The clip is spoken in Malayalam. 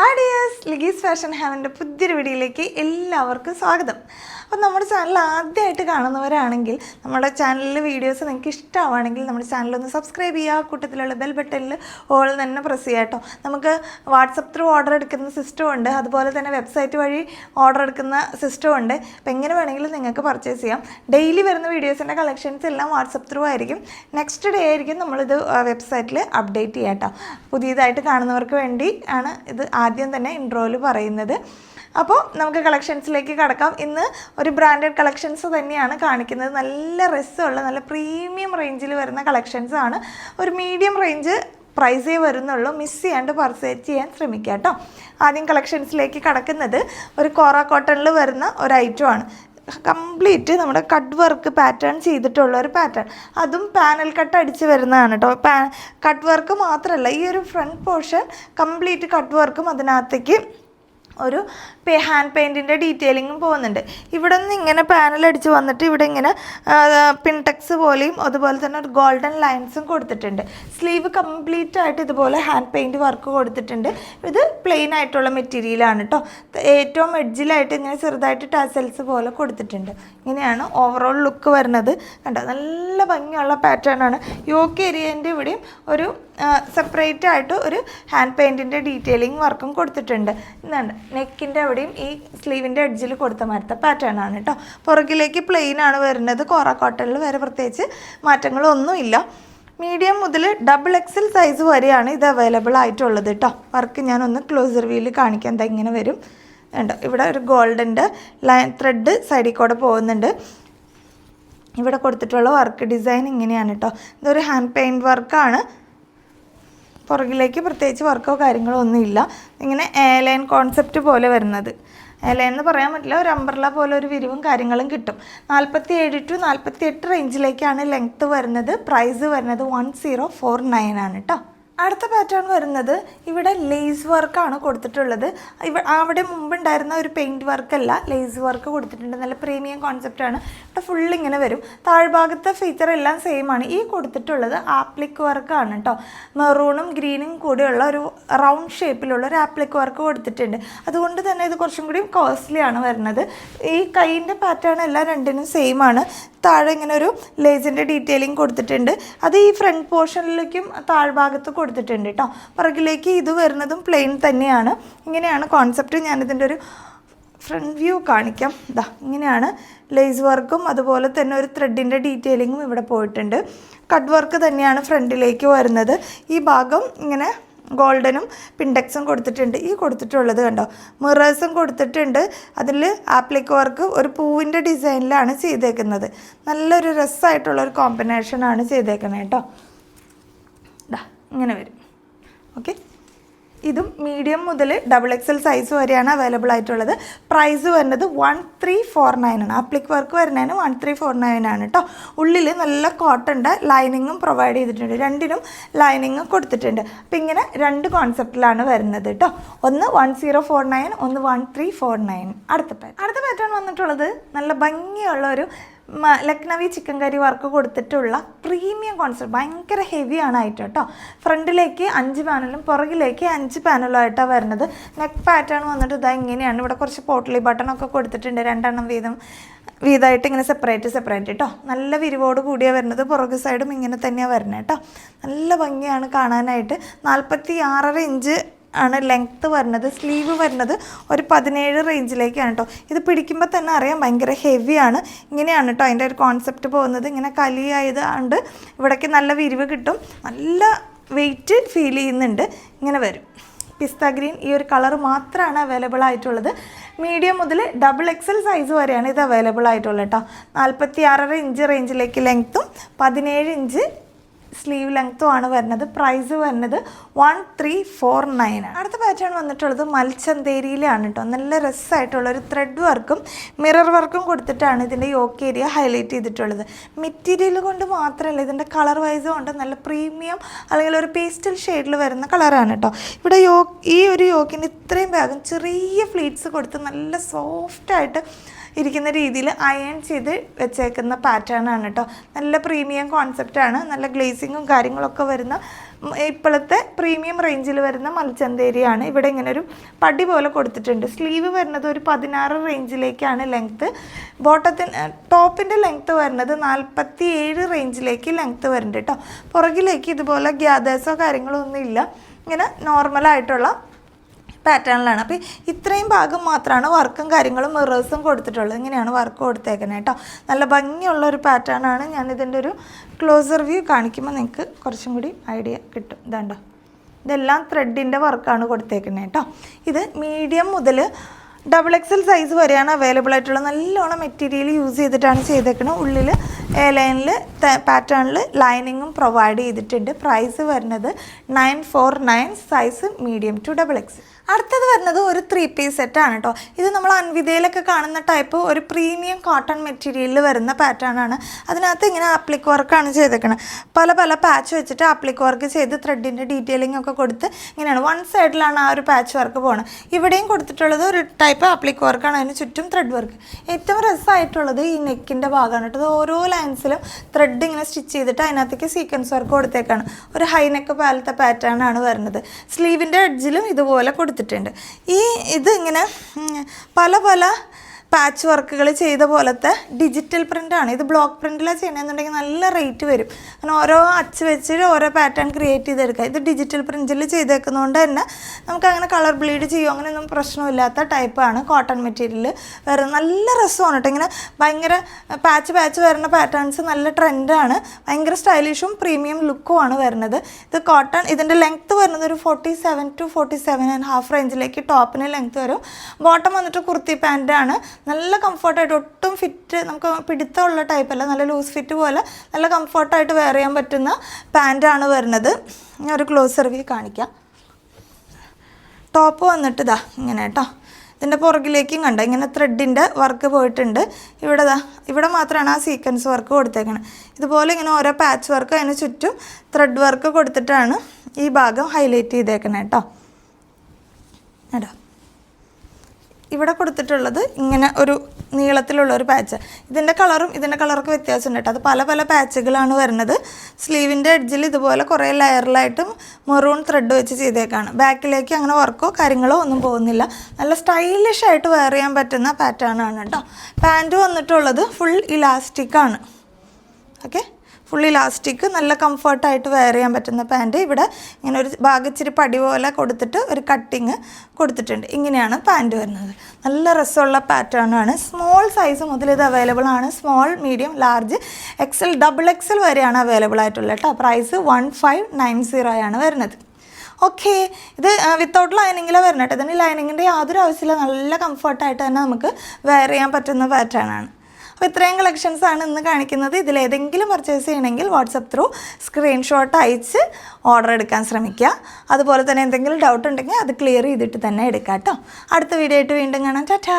ഹായ് ഡിയേഴ്സ് ലിഗീസ് ഫാഷൻ ഹാവിന്റെ പുതിയൊരു വീഡിയോയിലേക്ക് എല്ലാവർക്കും സ്വാഗതം. അപ്പോൾ നമ്മുടെ ചാനൽ ആദ്യമായിട്ട് കാണുന്നവരാണെങ്കിൽ നമ്മുടെ ചാനലിലെ വീഡിയോസ് നിങ്ങൾക്ക് ഇഷ്ടമാണെങ്കിൽ നമ്മുടെ ചാനൽ ഒന്ന് സബ്സ്ക്രൈബ് ചെയ്യുക. കൂട്ടത്തിലുള്ള ബെൽ ബട്ടണിൽ ഓൾ തന്നെ പ്രസ് ചെയ്യുക കേട്ടോ. നമുക്ക് വാട്സപ്പ് ത്രൂ ഓർഡർ എടുക്കുന്ന സിസ്റ്റം ഉണ്ട്. അതുപോലെ തന്നെ വെബ്സൈറ്റ് വഴി ഓർഡർ എടുക്കുന്ന സിസ്റ്റം ഉണ്ട്. അപ്പോൾ എങ്ങനെ വേണമെങ്കിലും നിങ്ങൾക്ക് പർച്ചേസ് ചെയ്യാം. ഡെയിലി വരുന്ന വീഡിയോസിന്റെ കളക്ഷൻസ് എല്ലാം വാട്സപ്പ് ത്രൂ ആയിരിക്കും. നെക്സ്റ്റ് ഡേ ആയിരിക്കും നമ്മളിത് വെബ്സൈറ്റിൽ അപ്ഡേറ്റ് ചെയ്യാം കേട്ടോ. പുതിയതായിട്ട് കാണുന്നവർക്ക് വേണ്ടി ആണ് ഇത് ആദ്യം തന്നെ ഇൻട്രോയിൽ പറയുന്നത്. അപ്പോൾ നമുക്ക് കളക്ഷൻസിലേക്ക് കടക്കാം. ഇന്ന് ഒരു ബ്രാൻഡഡ് കളക്ഷൻസ് തന്നെയാണ് കാണിക്കുന്നത്. നല്ല രസമുള്ള നല്ല പ്രീമിയം റേഞ്ചിൽ വരുന്ന കളക്ഷൻസ് ആണ്. ഒരു മീഡിയം റേഞ്ച് പ്രൈസേ വരുന്നുള്ളൂ. മിസ് ചെയ്യാണ്ട് പർച്ചേസ് ചെയ്യാൻ ശ്രമിക്കുക കേട്ടോ. ആദ്യം കളക്ഷൻസിലേക്ക് കടക്കുന്നത് ഒരു കോറ കോട്ടണിൽ വരുന്ന ഒരു ഐറ്റമാണ് കംപ്ലീറ്റ് നമ്മുടെ കട്ട് വർക്ക് പാറ്റേൺ ചെയ്തിട്ടുള്ള ഒരു പാറ്റേൺ. അതും പാനൽ കട്ട് അടിച്ച് വരുന്നതാണ് കേട്ടോ പാ കട്ട് വർക്ക് മാത്രമല്ല ഈ ഒരു ഫ്രണ്ട് പോർഷൻ കംപ്ലീറ്റ് കട്ട് വർക്കും അതിനകത്തേക്ക് ഒരു ഹാൻഡ് പെയിന്റിന്റെ ഡീറ്റെയിലിങ്ങും പോകുന്നുണ്ട്. ഇവിടെ നിന്ന് ഇങ്ങനെ പാനൽ അടിച്ച് വന്നിട്ട് ഇവിടെ ഇങ്ങനെ പിൻടെക്സ് പോലെയും അതുപോലെ തന്നെ ഒരു ഗോൾഡൻ ലൈൻസും കൊടുത്തിട്ടുണ്ട്. സ്ലീവ് കംപ്ലീറ്റ് ആയിട്ട് ഇതുപോലെ ഹാൻഡ് പെയിന്റ് വർക്ക് കൊടുത്തിട്ടുണ്ട്. ഇത് പ്ലെയിൻ ആയിട്ടുള്ള മെറ്റീരിയലാണ് കേട്ടോ ഏറ്റവും എഡ്ജിലായിട്ട് ഇങ്ങനെ ചെറുതായിട്ട് ടാസൽസ് പോലെ കൊടുത്തിട്ടുണ്ട്. ഇങ്ങനെയാണ് ഓവറോൾ ലുക്ക് വരുന്നത്. കണ്ടോ? നല്ല ഭംഗിയുള്ള പാറ്റേൺ ആണ്. യോക്ക് ഏരിയേന്റെ ഇവിടെയും ഒരു സെപ്പറേറ്റ് ആയിട്ട് ഒരു ഹാൻഡ് പെയിന്റിന്റെ ഡീറ്റെയിലിംഗ് വർക്കും കൊടുത്തിട്ടുണ്ട്. ഇന്നുണ്ട് നെക്കിന്റെ അവിടെയും ഈ സ്ലീവിന്റെ എഡ്ജിൽ കൊടുത്ത മാറ്റത്തെ പാറ്റേൺ ആണ് കേട്ടോ പുറകിലേക്ക് പ്ലെയിൻ ആണ് വരുന്നത്. കോറ കോട്ടണിൽ വരെ പ്രത്യേകിച്ച് മാറ്റങ്ങളൊന്നുമില്ല. മീഡിയം മുതൽ ഡബിൾ എക്സൽ സൈസ് വരെയാണ് ഇത് അവൈലബിൾ ആയിട്ടുള്ളത് കേട്ടോ വർക്ക് ഞാൻ ഒന്ന് ക്ലോസർ വ്യൂവിൽ കാണിക്കാൻ ഇങ്ങനെ വരും. ഉണ്ട് ഇവിടെ ഒരു ഗോൾഡന്റെ ലൈൻ ത്രെഡ് സൈഡിൽ കൂടെ പോകുന്നുണ്ട്. ഇവിടെ കൊടുത്തിട്ടുള്ള വർക്ക് ഡിസൈൻ ഇങ്ങനെയാണ് കേട്ടോ ഇതൊരു ഹാൻഡ് പെയിന്റ് വർക്കാണ് പുറകിലേക്ക് പ്രത്യേകിച്ച് വർക്കോ കാര്യങ്ങളോ ഒന്നുമില്ല. ഇങ്ങനെ ലൈൻ കോൺസെപ്റ്റ് പോലെ വരുന്നത്. എന്ന് പറയാൻ പറ്റില്ല ഒരു അംബ്രല പോലെ ഒരു വിരിവും കാര്യങ്ങളും കിട്ടും. നാൽപ്പത്തി ഏഴ് ടു നാൽപ്പത്തി എട്ട് റേഞ്ചിലേക്കാണ് ലെങ്ത്ത് വരുന്നത്. പ്രൈസ് വരുന്നത് വൺ സീറോ ഫോർ നയൻ ആണ് കേട്ടോ അടുത്ത പാറ്റേൺ വരുന്നത് ഇവിടെ ലേസ് വർക്കാണ് കൊടുത്തിട്ടുള്ളത്. ഇവ അവിടെ മുമ്പുണ്ടായിരുന്ന ഒരു പെയിന്റ് വർക്കല്ല ലേസ് വർക്ക് കൊടുത്തിട്ടുണ്ട്. നല്ല പ്രീമിയം കോൺസെപ്റ്റാണ് ഇവിടെ ഫുൾ ഇങ്ങനെ വരും. താഴ്ഭാഗത്തെ ഫീച്ചർ എല്ലാം സെയിം ആണ്. ഈ കൊടുത്തിട്ടുള്ളത് ആപ്ലിക് വർക്കാണ് കേട്ടോ മെറൂണും ഗ്രീനും കൂടിയുള്ള ഒരു റൗണ്ട് ഷേപ്പിലുള്ള ഒരു ആപ്ലിക് വർക്ക് കൊടുത്തിട്ടുണ്ട്. അതുകൊണ്ട് തന്നെ ഇത് കുറച്ചും കൂടി കോസ്റ്റ്ലി ആണ് വരുന്നത്. ഈ കൈയിന്റെ പാറ്റേൺ എല്ലാം രണ്ടിനും സെയിം ആണ്. താഴെ ഇങ്ങനെ ഒരു ലേസിന്റെ ഡീറ്റെയിലിംഗ് കൊടുത്തിട്ടുണ്ട്. അത് ഈ ഫ്രണ്ട് പോർഷനിലേക്കും താഴ്ഭാഗത്ത് കൊടുത്തിട്ടുണ്ട് കേട്ടോ പുറകിലേക്ക് ഇത് വരുന്നതും പ്ലെയിൻ തന്നെയാണ്. ഇങ്ങനെയാണ് കോൺസെപ്റ്റ് ഞാനിതിന്റെ ഒരു ഫ്രണ്ട് വ്യൂ കാണിക്കാം. ഇതാ ഇങ്ങനെയാണ് ലേസ് വർക്കും അതുപോലെ തന്നെ ഒരു ത്രെഡിന്റെ ഡീറ്റെയിലിങ്ങും ഇവിടെ പോയിട്ടുണ്ട്. കട്ട് വർക്ക് തന്നെയാണ് ഫ്രണ്ടിലേക്ക് വരുന്നത്. ഈ ഭാഗം ഇങ്ങനെ ഗോൾഡനും പിൻഡെക്സും കൊടുത്തിട്ടുണ്ട്. ഈ കൊടുത്തിട്ടുള്ളത് കണ്ടോ? മിറേഴ്സും കൊടുത്തിട്ടുണ്ട്. അതിൽ ആപ്ലിക് വർക്ക് ഒരു പൂവിന്റെ ഡിസൈനിലാണ് ചെയ്തേക്കുന്നത്. നല്ലൊരു രസമായിട്ടുള്ള ഒരു കോമ്പിനേഷനാണ് ചെയ്തേക്കുന്നത് കേട്ടോ ഇങ്ങനെ വരും. ഓക്കെ ഇതും മീഡിയം മുതൽ ഡബിൾ എക്സൽ സൈസ് വരെയാണ് അവൈലബിൾ ആയിട്ടുള്ളത്. പ്രൈസ് വരുന്നത് വൺ ത്രീ ഫോർ നയൻ ആണ്. അപ്ലിക് വർക്ക് വരുന്നതിന് വൺ ത്രീ ഫോർ നയൻ ആണ് കേട്ടോ ഉള്ളിൽ നല്ല കോട്ടന്റെ ലൈനിങ്ങും പ്രൊവൈഡ് ചെയ്തിട്ടുണ്ട്. രണ്ടിനും ലൈനിങ് കൊടുത്തിട്ടുണ്ട്. അപ്പം ഇങ്ങനെ രണ്ട് കോൺസെപ്റ്റിലാണ് വരുന്നത് കേട്ടോ ഒന്ന് വൺ സീറോ ഫോർ നയൻ ഒന്ന് വൺ ത്രീ ഫോർ നയൻ അടുത്ത പാറ്റേൺ അടുത്ത പാറ്റേൺ വന്നിട്ടുള്ളത് നല്ല ഭംഗിയുള്ള ഒരു ലക്നവി ചിക്കൻ കറി വർക്ക് കൊടുത്തിട്ടുള്ള പ്രീമിയം കോൺസെപ്റ്റ് ഭയങ്കര ഹെവിയാണ് ആയിട്ട് കേട്ടോ. ഫ്രണ്ടിലേക്ക് അഞ്ച് പാനലും പുറകിലേക്ക് അഞ്ച് പാനലും ആയിട്ടാണ് വരുന്നത്. നെക്ക് പാറ്റേൺ വന്നിട്ട് ഇതാ ഇങ്ങനെയാണ്. ഇവിടെ കുറച്ച് പോട്ടലി ബട്ടൺ ഒക്കെ കൊടുത്തിട്ടുണ്ട്. രണ്ടെണ്ണം വീതം വീതമായിട്ട് ഇങ്ങനെ സെപ്പറേറ്റ് സെപ്പറേറ്റ് കേട്ടോ നല്ല വിരിവോട് കൂടിയാണ് വരുന്നത്. പുറകു സൈഡും ഇങ്ങനെ തന്നെയാണ് വരുന്നത് കേട്ടോ. നല്ല ഭംഗിയാണ് കാണാനായിട്ട്. നാൽപ്പത്തി ആറര ഇഞ്ച് ആണ് ലെങ്ത്ത് വരുന്നത് സ്ലീവ് വരുന്നത് ഒരു പതിനേഴ് റേഞ്ചിലേക്കാണ് കേട്ടോ ഇത് പിടിക്കുമ്പോൾ തന്നെ അറിയാം ഭയങ്കര ഹെവിയാണ് ഇങ്ങനെയാണ് കേട്ടോ അതിന്റെ ഒരു കോൺസെപ്റ്റ് പോകുന്നത്. ഇങ്ങനെ കലിയായത് കൊണ്ട് ഇവിടേക്ക് നല്ല വിരിവ് കിട്ടും. നല്ല വെയിറ്റ് ഫീൽ ചെയ്യുന്നുണ്ട്. ഇങ്ങനെ വരും. പിസ്ത ഗ്രീൻ ഈ ഒരു കളർ മാത്രമാണ് അവൈലബിൾ ആയിട്ടുള്ളത്. മീഡിയം മുതൽ ഡബിൾ എക്സൽ സൈസ് വരെയാണ് ഇത് അവൈലബിൾ ആയിട്ടുള്ളത് കേട്ടോ നാൽപ്പത്തി ആറര ഇഞ്ച് റേഞ്ചിലേക്ക് ലെങ്ത്തും പതിനേഴ് ഇഞ്ച് സ്ലീവ് ലെങ്ത്തും ആണ് വരുന്നത്. പ്രൈസ് വരുന്നത് വൺ ത്രീ ഫോർ നയൻ ആണ്. അടുത്ത പാറ്റേൺ വന്നിട്ടുള്ളത് മൽച്ചന്തേരിയിലാണ് കേട്ടോ നല്ല രസമായിട്ടുള്ള ഒരു ത്രെഡ് വർക്കും മിറർ വർക്കും കൊടുത്തിട്ടാണ് ഇതിന്റെ യോക്ക് ഏരിയ ഹൈലൈറ്റ് ചെയ്തിട്ടുള്ളത്. മെറ്റീരിയൽ കൊണ്ട് മാത്രമല്ല ഇതിന്റെ കളർ വൈസ് കൊണ്ട് നല്ല പ്രീമിയം അല്ലെങ്കിൽ ഒരു പേസ്റ്റൽ ഷെയ്ഡിൽ വരുന്ന കളറാണ് കേട്ടോ ഇവിടെ യോ ഈ ഒരു യോക്കിന് ഇത്രയും ഭാഗം ചെറിയ ഫ്ലീറ്റ്സ് കൊടുത്ത് നല്ല സോഫ്റ്റായിട്ട് ഇരിക്കുന്ന രീതിയിൽ അയൺ ചെയ്ത് വെച്ചേക്കുന്ന പാറ്റേൺ ആണ് കേട്ടോ. നല്ല പ്രീമിയം കോൺസെപ്റ്റാണ് നല്ല ഗ്ലേസിങ്ങും കാര്യങ്ങളൊക്കെ വരുന്ന ഇപ്പോഴത്തെ പ്രീമിയം റേഞ്ചിൽ വരുന്ന മൽച്ചന്തേരിയാണ് ഇവിടെ ഇങ്ങനെ ഒരു പടി പോലെ കൊടുത്തിട്ടുണ്ട്. സ്ലീവ് വരുന്നത് ഒരു പതിനാറ് റേഞ്ചിലേക്കാണ് ലെങ്ത്ത് ബോട്ടത്തിന് ടോപ്പിന്റെ ലെങ്ത്ത് വരുന്നത് നാൽപ്പത്തി ഏഴ് റേഞ്ചിലേക്ക് ലെങ്ത്ത് വരുന്നുണ്ട് കേട്ടോ. പുറകിലേക്ക് ഇതുപോലെ ഗ്യാദേഴ്സോ കാര്യങ്ങളോ ഒന്നും ഇല്ല. ഇങ്ങനെ നോർമലായിട്ടുള്ള പാറ്റേണിലാണ്. അപ്പോൾ ഇത്രയും ഭാഗം മാത്രമാണ് വർക്കും കാര്യങ്ങളും മിറേഴ്സും കൊടുത്തിട്ടുള്ളത്. ഇങ്ങനെയാണ് വർക്ക് കൊടുത്തേക്കുന്നത് കേട്ടോ. നല്ല ഭംഗിയുള്ള ഒരു പാറ്റേണാണ് ഞാൻ ഇതിന്റെ ഒരു ക്ലോസർ വ്യൂ കാണിക്കുമ്പോൾ നിങ്ങൾക്ക് കുറച്ചും കൂടി ഐഡിയ കിട്ടും. ഇതാണ്ടോ. ഇതെല്ലാം ത്രെഡിന്റെ വർക്കാണ് കൊടുത്തേക്കുന്നത് കേട്ടോ. ഇത് മീഡിയം മുതൽ ഡബിൾ എക്സൽ സൈസ് വരെയാണ് അവൈലബിൾ ആയിട്ടുള്ള നല്ലോണം മെറ്റീരിയൽ യൂസ് ചെയ്തിട്ടാണ് ചെയ്തേക്കുന്നത് ഉള്ളിൽ എ ലൈനിൽ പാറ്റേണിൽ ലൈനിങ്ങും പ്രൊവൈഡ് ചെയ്തിട്ടുണ്ട്. പ്രൈസ് വരുന്നത് nine four nine size medium to double X അടുത്തത് വരുന്നത് ഒരു ത്രീ പീസ് സെറ്റാണ് കേട്ടോ ഇത് നമ്മൾ അൻവിതയിലൊക്കെ കാണുന്ന ടൈപ്പ് ഒരു പ്രീമിയം കോട്ടൺ മെറ്റീരിയലിൽ വരുന്ന പാറ്റേൺ ആണ്. അതിനകത്ത് ഇങ്ങനെ ആപ്ലിക് വർക്കാണ് ചെയ്തേക്കുന്നത് പല പല പാച്ച് വെച്ചിട്ട് ആപ്ലിക് വർക്ക് ചെയ്ത് ത്രെഡിന്റെ ഡീറ്റെയിലിംഗ് ഒക്കെ കൊടുത്ത് ഇങ്ങനെയാണ്. വൺ സൈഡിലാണ് ആ ഒരു പാച്ച് വർക്ക് പോകുന്നത് ഇവിടെയും കൊടുത്തിട്ടുള്ളത് ഒരു ടൈപ്പ് ആപ്ലിക് വർക്കാണ് അതിന് ചുറ്റും ത്രെഡ് വർക്ക് ഏറ്റവും രസമായിട്ടുള്ളത് ഈ നെക്കിന്റെ ഭാഗമാണ് കേട്ടോ ഓരോ ലൈൻസിലും ത്രെഡ് ഇങ്ങനെ സ്റ്റിച്ച് ചെയ്തിട്ട് അതിനകത്തേക്ക് സീക്വൻസ് വർക്ക് കൊടുത്തേക്കാണ്. ഒരു ഹൈനെക്ക് പോലത്തെ പാറ്റേൺ ആണ് വരുന്നത്. സ്ലീവിന്റെ എഡ്ജിലും ഇതുപോലെ കൊടുത്തിട്ടുണ്ട്. ഈ ഇത് ഇങ്ങനെ പല പല പാച്ച് വർക്കുകൾ ചെയ്ത പോലത്തെ ഡിജിറ്റൽ പ്രിന്റാണ് ഇത് ബ്ലോക്ക് പ്രിന്റിലാണ് ചെയ്യണമെന്നുണ്ടെങ്കിൽ നല്ല റേറ്റ് വരും. കാരണം ഓരോ അച്ച് വെച്ച് ഓരോ പാറ്റേൺ ക്രിയേറ്റ് ചെയ്തെടുക്കുക. ഇത് ഡിജിറ്റൽ പ്രിന്റിൽ ചെയ്തേക്കുന്നതുകൊണ്ട് തന്നെ നമുക്ക് അങ്ങനെ കളർ ബ്ലീഡ് ചെയ്യുമോ അങ്ങനെയൊന്നും പ്രശ്നമില്ലാത്ത ടൈപ്പാണ് കോട്ടൺ മെറ്റീരിയൽ. വേറെ നല്ല രസമാണ് കേട്ടോ. ഇങ്ങനെ ഭയങ്കര പാച്ച് പാച്ച് വരുന്ന പാറ്റേൺസ് നല്ല ട്രെൻഡാണ്. ഭയങ്കര സ്റ്റൈലിഷും പ്രീമിയം ലുക്കുമാണ് വരുന്നത്. ഇത് കോട്ടൺ ഇതിന്റെ ലെങ്ത്ത് വരുന്നത് ഒരു forty seven to forty seven and half റേഞ്ചിലേക്ക് ടോപ്പിന് ലെങ്ത്ത് വരും. ബോട്ടം വന്നിട്ട് കുർത്തി പാന്റാണ് നല്ല കംഫർട്ടായിട്ട് ഒട്ടും ഫിറ്റ് നമുക്ക് പിടുത്തമുള്ള ടൈപ്പല്ല നല്ല ലൂസ് ഫിറ്റ് പോലെ നല്ല കംഫർട്ടായിട്ട് വെയർ ചെയ്യാൻ പറ്റുന്ന പാന്റാണ് വരുന്നത്. ഞാൻ ഒരു ക്ലോസ് റിവ്യൂ കാണിക്കാം. ടോപ്പ് വന്നിട്ട് ഇതാ ഇങ്ങനെ കേട്ടോ ഇതിന്റെ പുറകിലേക്കും കണ്ട? ഇങ്ങനെ ത്രെഡിന്റെ വർക്ക് പോയിട്ടുണ്ട്. ഇവിടെ ഇവിടെ മാത്രമാണ് ആ സീക്വൻസ് വർക്ക് കൊടുത്തേക്കണത് ഇതുപോലെ ഇങ്ങനെ ഓരോ പാച്ച് വർക്ക് അതിന് ചുറ്റും ത്രെഡ് വർക്ക് കൊടുത്തിട്ടാണ് ഈ ഭാഗം ഹൈലൈറ്റ് ചെയ്തേക്കണേ കേട്ടോ കേട്ടോ ഇവിടെ കൊടുത്തിട്ടുള്ളത് ഇങ്ങനെ ഒരു നീളത്തിലുള്ള ഒരു പാച്ച് ഇതിന്റെ കളറും ഇതിന്റെ കളറൊക്കെ വ്യത്യാസമുണ്ട് കേട്ടോ. അത് പല പല പാച്ചുകളാണ് വരുന്നത്. സ്ലീവിന്റെ എഡ്ജിൽ ഇതുപോലെ കുറേ ലെയറിലായിട്ടും മെറൂൺ ത്രെഡ് വെച്ച് ചെയ്തേക്കാണ്. ബാക്കിലേക്ക് അങ്ങനെ വർക്കോ കാര്യങ്ങളോ ഒന്നും പോകുന്നില്ല. നല്ല സ്റ്റൈലിഷ് ആയിട്ട് വെയർ ചെയ്യാൻ പറ്റുന്ന പാറ്റേൺ ആണ് കേട്ടോ. പാന്റ് വന്നിട്ടുള്ളത് ഫുൾ ഇലാസ്റ്റിക് ആണ്. ഓക്കെ ഫുൾ ഇലാസ്റ്റിക് നല്ല കംഫർട്ടായിട്ട് വെയർ ചെയ്യാൻ പറ്റുന്ന പാന്റ് ഇവിടെ ഇങ്ങനെ ഒരു ഭാഗിച്ചിരി പടി പോലെ കൊടുത്തിട്ട് ഒരു കട്ടിങ് കൊടുത്തിട്ടുണ്ട്. ഇങ്ങനെയാണ് പാന്റ് വരുന്നത്. നല്ല രസമുള്ള പാറ്റേണാണ് സ്മോൾ സൈസ് മുതൽ ഇത് അവൈലബിൾ ആണ്. Small medium large XL double XL വരെയാണ് അവൈലബിൾ ആയിട്ടുള്ളത് കേട്ടോ. Price one five nine zero ആണ് വരുന്നത്. ഓക്കെ ഇത് വിത്തൗട്ട് ലൈനിങ്ങിലാണ് വരുന്നത് കേട്ടോ. ഇതിന് ലൈനിങ്ങിന്റെ യാതൊരു ആവശ്യമില്ല. നല്ല കംഫർട്ടായിട്ട് തന്നെ നമുക്ക് വെയർ ചെയ്യാൻ പറ്റുന്ന പാറ്റേൺ ആണ്. അപ്പോൾ ഇത്രയും കളക്ഷൻസ് ആണ് ഇന്ന് കാണിക്കുന്നത്. ഇതിലേതെങ്കിലും പർച്ചേസ് ചെയ്യണമെങ്കിൽ വാട്സപ്പ് ത്രൂ സ്ക്രീൻഷോട്ട് അയച്ച് ഓർഡർ എടുക്കാൻ ശ്രമിക്കുക. അതുപോലെ തന്നെ എന്തെങ്കിലും ഡൗട്ട് ഉണ്ടെങ്കിൽ അത് ക്ലിയർ ചെയ്തിട്ട് തന്നെ എടുക്കാം കേട്ടോ അടുത്ത വീഡിയോ ആയിട്ട് വീണ്ടും കാണാം. ടാറ്റാ